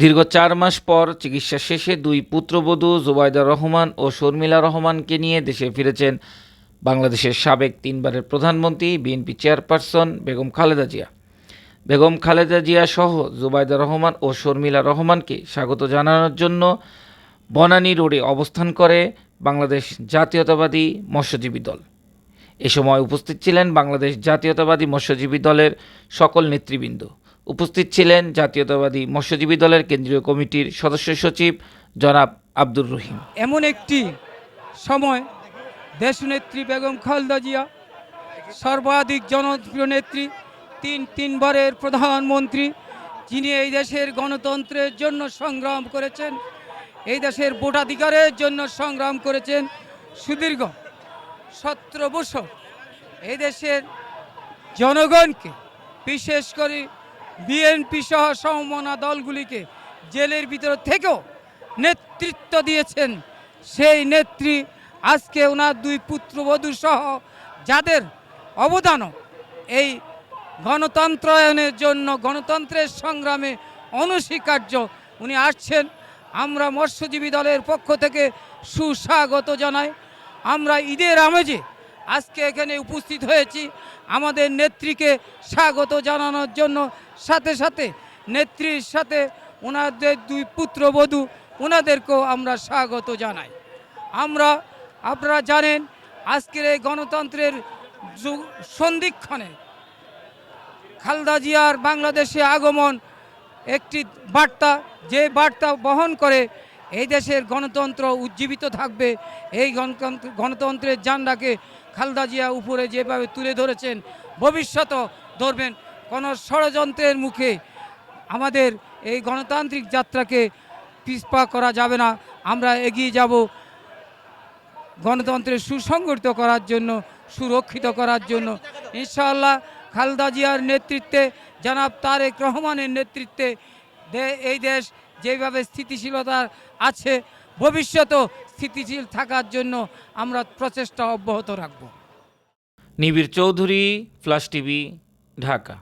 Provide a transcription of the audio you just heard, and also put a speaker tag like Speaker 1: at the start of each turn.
Speaker 1: দীর্ঘ চার মাস পর চিকিৎসা শেষে দুই পুত্রবধূ জুবাইদা রহমান ও শর্মিলা রহমানকে নিয়ে দেশে ফিরেছেন বাংলাদেশের সাবেক তিনবারের প্রধানমন্ত্রী, বিএনপি চেয়ারপারসন বেগম খালেদা জিয়া। বেগম খালেদা জিয়া সহ জুবাইদা রহমান ও শর্মিলা রহমানকে স্বাগত জানানোর জন্য বনানী রোডে অবস্থান করে বাংলাদেশ জাতীয়তাবাদী মৎস্যজীবী দল। এ সময় উপস্থিত ছিলেন বাংলাদেশ জাতীয়তাবাদী মৎস্যজীবী দলের সকল নেতৃবৃন্দ। উপস্থিত ছিলেন জাতীয়তাবাদী মৎস্যজীবী দলের কেন্দ্রীয় কমিটির সদস্য সচিব জনাব আব্দুর রহিম।
Speaker 2: এমন একটি সময় দেশনেত্রী বেগম খালদা জিয়া, সর্বাধিক জনপ্রিয় নেত্রী, তিন তিনবারের প্রধানমন্ত্রী, যিনি এই দেশের গণতন্ত্রের জন্য সংগ্রাম করেছেন, এই দেশের ভোটাধিকারের জন্য সংগ্রাম করেছেন সুদীর্ঘ সতেরো বছর। এই দেশের জনগণকে, বিশেষ করে বিএনপি সহ সমমনা দলগুলিকে জেলের ভিতর থেকেও নেতৃত্ব দিয়েছেন। সেই নেত্রী আজকে ওনার দুই পুত্রবধূ সহ যাদের অবদানও এই গণতন্ত্রায়নের জন্য, গণতন্ত্রের সংগ্রামে অনস্বীকার্য উনি আসছেন। আমরা মৎস্যজীবী দলের পক্ষ থেকে সুস্বাগত জানাই। আমরা ঈদের আমেজে আজকে এখানে উপস্থিত হয়েছি আমাদের নেত্রীকে স্বাগত জানানোর জন্য। সাথে সাথে নেত্রীর সাথে ওনাদের দুই পুত্রবধূ, ওনাদেরকেও আমরা স্বাগত জানাই। আমরা, আপনারা জানেন, আজকের এই গণতন্ত্রের সন্ধিক্ষণে খালদা জিয়ার বাংলাদেশে আগমন একটি বার্তা, যে বার্তা বহন করে এই দেশের গণতন্ত্র উজ্জীবিত থাকবে। এই গণতন্ত্র, গণতন্ত্রের জান্ডাকে খালদা জিয়া উপরে যেভাবে তুলে ধরেছেন, ভবিষ্যতও ধরবেন। কোনো ষড়যন্ত্রের মুখে আমাদের এই গণতান্ত্রিক যাত্রাকে পিছপা করা যাবে না। আমরা এগিয়ে যাব গণতন্ত্রের সুসংগঠিত করার জন্য, সুরক্ষিত করার জন্য। ইনশাআল্লাহ খালেদা জিয়ার নেতৃত্বে জনাব তারেক রহমানের নেতৃত্বে এই দেশ যেভাবে স্থিতিশীলতা আছে, ভবিষ্যতেও স্থিতিশীল থাকার জন্য আমরা প্রচেষ্টা অব্যাহত রাখব।
Speaker 1: নিবিড় চৌধুরী ফ্লাশ টিভি ঢাকা